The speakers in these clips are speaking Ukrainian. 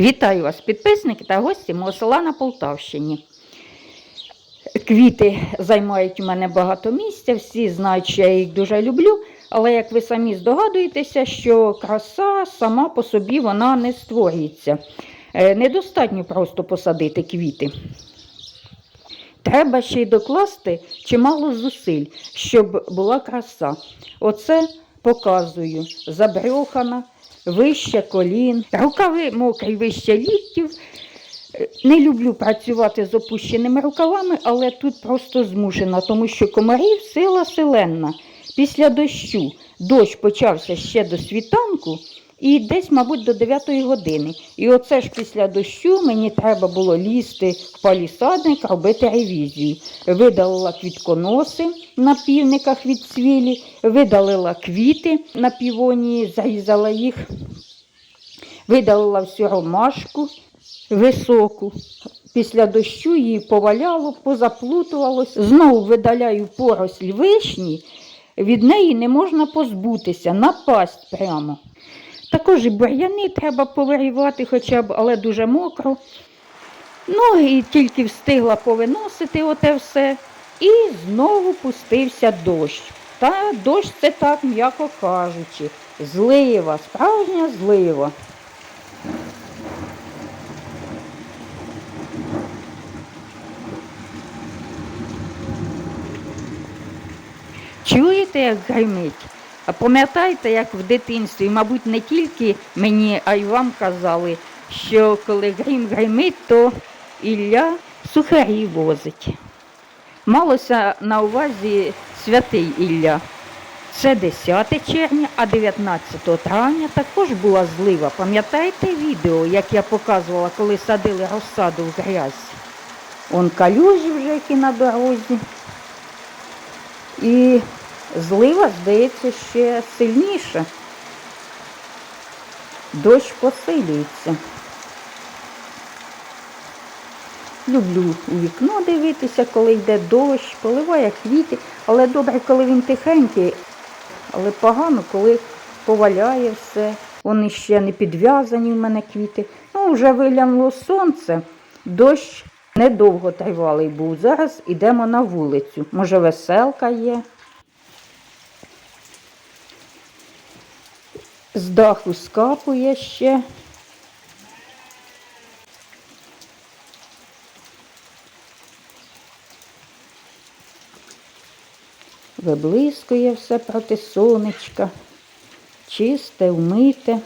Вітаю вас, підписники та гості мого села на Полтавщині. Квіти займають у мене багато місця, всі знають, що я їх дуже люблю, але як ви самі здогадуєтеся, що краса сама по собі вона не створюється. Е, Недостатньо просто посадити квіти. Треба ще й докласти чимало зусиль, щоб була краса. Оце показую. Забрьохана, вище колін, рукави мокрі вище ліктів. Е, Не люблю працювати з опущеними рукавами, але тут просто змушена, тому що комарів сила селенна. Після дощу дощ почався ще до світанку і десь, мабуть, до 9 години. І оце ж після дощу мені треба було лізти в палісадник, робити ревізію. Видалила квітконоси на півниках від цвілі, видалила квіти на півонії, зарізала їх, видалила всю ромашку високу. Після дощу її поваляло, позаплутувалось. Знову видаляю поросль вишні, від неї не можна позбутися, напасть прямо. Також і бур'яни треба повирівати хоча б, але дуже мокро. Ну і тільки встигла повиносити оте все. І знову пустився дощ. Та дощ це так, м'яко кажучи, злива, справжня злива. Чуєте, як гримить? Пам'ятаєте, як в дитинстві, мабуть, не тільки мені, а й вам казали, що коли грім гримить, то Ілля сухарі возить. Малося на увазі святий Ілля. Це 10 червня, а 19 травня також була злива. Пам'ятаєте відео, як я показувала, коли садили розсаду в грязь? Он калюжі вже які на дорозі. І злива, здається, ще сильніша. Дощ посилюється. Люблю у вікно дивитися, коли йде дощ, поливає квіти, але добре, коли він тихенький, але погано, коли поваляє все. Вони ще не підв'язані в мене квіти. Ну, вже виглянуло сонце, дощ недовго тривалий був. Зараз йдемо на вулицю. Може, веселка є. З даху скапує ще. Виблискує все проти сонечка, чисте, вмите.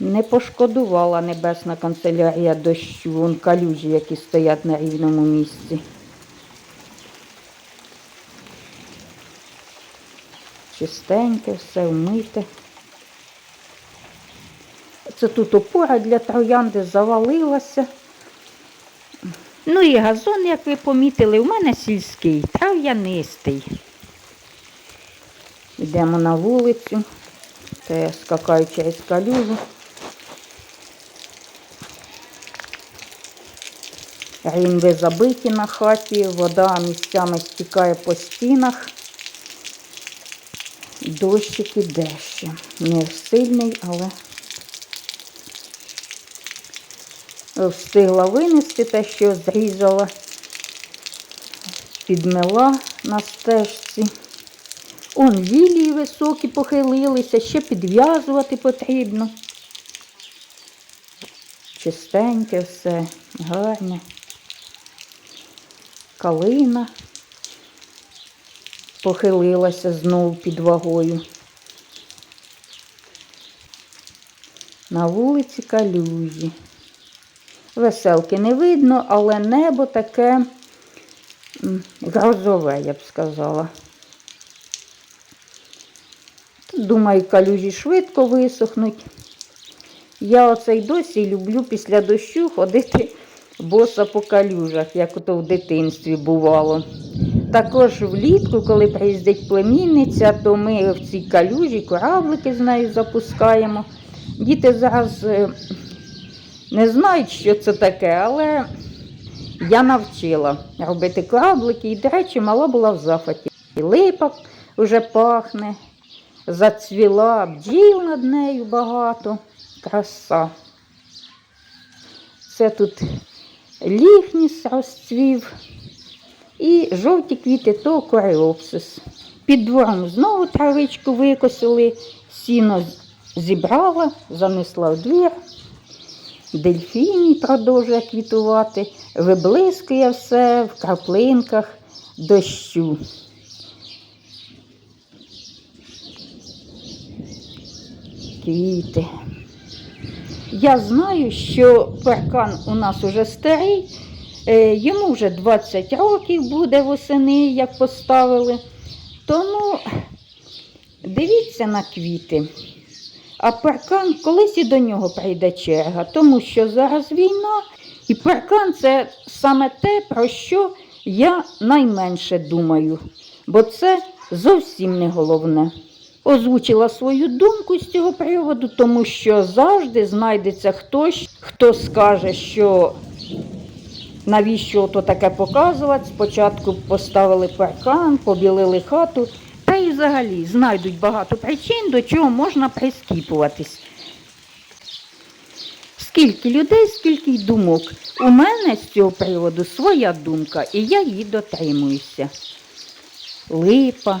Не пошкодувала небесна канцелярія дощу, вон калюжі, які стоять на рівному місці. Чистеньке, все вмите. Це тут опора для троянди завалилася. Ну і газон, як ви помітили, у мене сільський, трав'янистий. Йдемо на вулицю. Це я скакаю через калюжу. Рімби забиті на хаті, вода місцями стікає по стінах. Дощик іде ще. Не сильний, але встигла винести те, що зрізала, підмила на стежці. Он лілії високі похилилися, ще підв'язувати потрібно. Чистеньке все, гарне. Калина похилилася знову під вагою. На вулиці калюжі. Веселки не видно, але небо таке м, грозове, я б сказала. Думаю, калюжі швидко висохнуть. Я оце й досі люблю після дощу ходити боса по калюжах, як ото в дитинстві бувало. Також влітку, коли приїздить племінниця, то ми в цій калюжі кораблики з нею запускаємо. Діти зараз е, не знають, що це таке, але я навчила робити кораблики. І, до речі, мала була в захваті. І липа вже пахне, зацвіла, бджіл над нею багато. Краса. Це тут ліхніс розцвів. І жовті квіти то кореопсис. Під двором знову травичку викосили, сіно зібрала, занесла в двір. Дельфіній продовжує квітувати, виблискує все в краплинках дощу. Квіти. Я знаю, що паркан у нас уже старий, йому вже 20 років буде восени, як поставили. Тому дивіться на квіти. А паркан колись і до нього прийде черга, тому що зараз війна, і паркан це саме те, про що я найменше думаю, бо це зовсім не головне. Озвучила свою думку з цього приводу, тому що завжди знайдеться хтось, хто скаже, що навіщо то таке показувати. Спочатку поставили паркан, побілили хату, та й взагалі знайдуть багато причин, до чого можна прискіпуватись. Скільки людей, скільки й думок. У мене з цього приводу своя думка, і я її дотримуюся. Липа.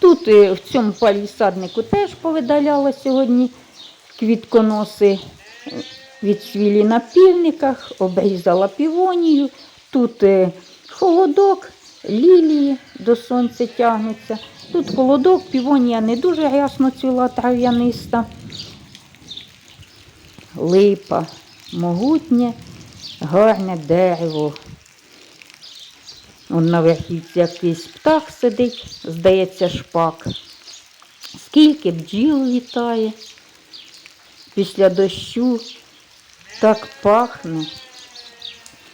Тут е, в цьому палісаднику теж повидаляла сьогодні квітконоси відсвілі на півниках, обрізала півонію. Тут е, холодок, лілії до сонця тягнуться. Тут холодок, півонія не дуже рясно цвіла трав'яниста. Липа, могутнє, гарне дерево. Он на верхівці якийсь птах сидить, здається, шпак. Скільки бджіл літає після дощу, так пахне.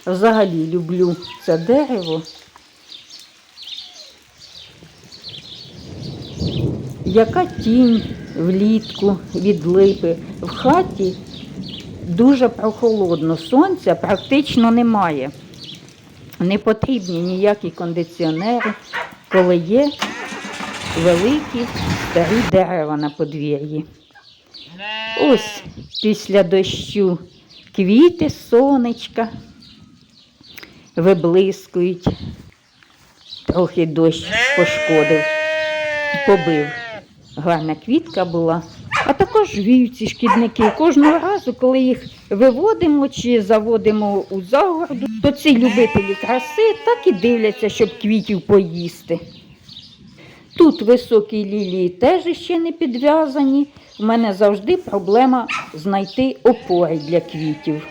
Взагалі люблю це дерево. Яка тінь влітку від липи. В хаті дуже прохолодно, сонця практично немає. Не потрібні ніякі кондиціонери, коли є великі старі дерева на подвір'ї. Ось після дощу квіти, сонечка виблискують. Трохи дощ пошкодив, побив. Гарна квітка була. А також вівці шкідники. Кожного разу, коли їх виводимо чи заводимо у загороду, то ці любителі краси так і дивляться, щоб квітів поїсти. Тут високі лілії теж ще не підв'язані. У мене завжди проблема знайти опори для квітів.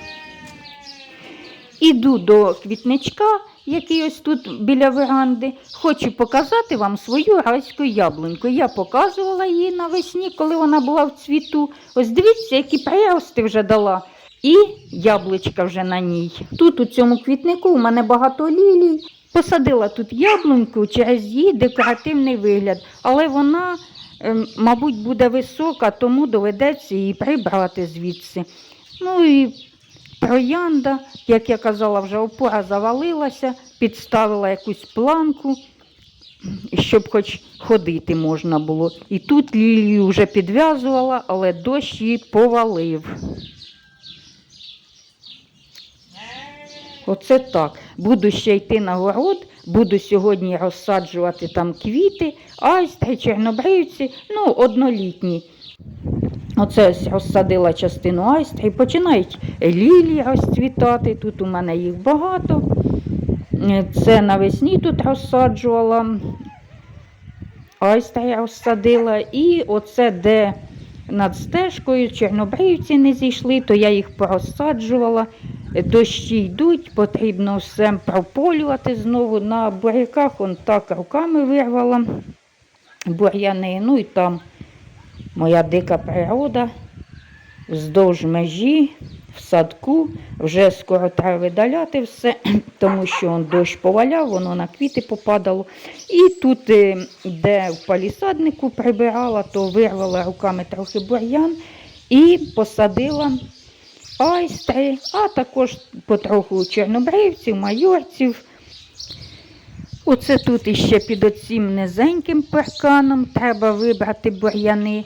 Іду до квітничка, який ось тут біля веранди. Хочу показати вам свою райську яблуньку. Я показувала її навесні, коли вона була в цвіту. Ось дивіться, які прирости вже дала. І яблучка вже на ній. Тут у цьому квітнику у мене багато лілій. Посадила тут яблуньку через її декоративний вигляд, але вона, ем, мабуть, буде висока, тому доведеться її прибрати звідси. Ну і Троянда, як я казала, вже опора завалилася, підставила якусь планку, щоб хоч ходити можна було. І тут лілію вже підв'язувала, але дощ її повалив. Оце так. Буду ще йти на город, буду сьогодні розсаджувати там квіти, айстри, чорнобривці, ну, однолітні. Оце розсадила частину айстри, починають лілії розцвітати. Тут у мене їх багато. Це навесні тут розсаджувала. Айстри розсадила. І оце, де над стежкою чорнобривці не зійшли, то я їх порозсаджувала. Дощі йдуть, потрібно все прополювати знову. На буряках он так руками вирвала бур'яни. Ну і там моя дика природа вздовж межі, в садку. Вже скоро треба видаляти все, тому що он дощ поваляв, воно на квіти попадало. І тут, е, де в палісаднику прибирала, то вирвала руками трохи бур'ян і посадила айстри, а також потроху чорнобривців, майорців. Оце тут іще під оцим низеньким парканом треба вибрати бур'яни.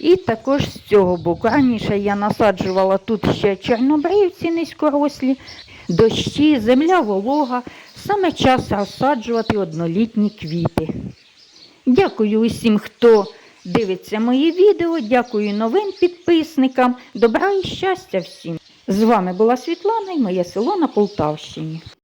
І також з цього боку. Раніше я насаджувала тут ще чорнобривці низькорослі, дощі, земля волога. Саме час розсаджувати однолітні квіти. Дякую усім, хто дивиться мої відео. Дякую новим підписникам. Добра і щастя всім. З вами була Світлана і моє село на Полтавщині.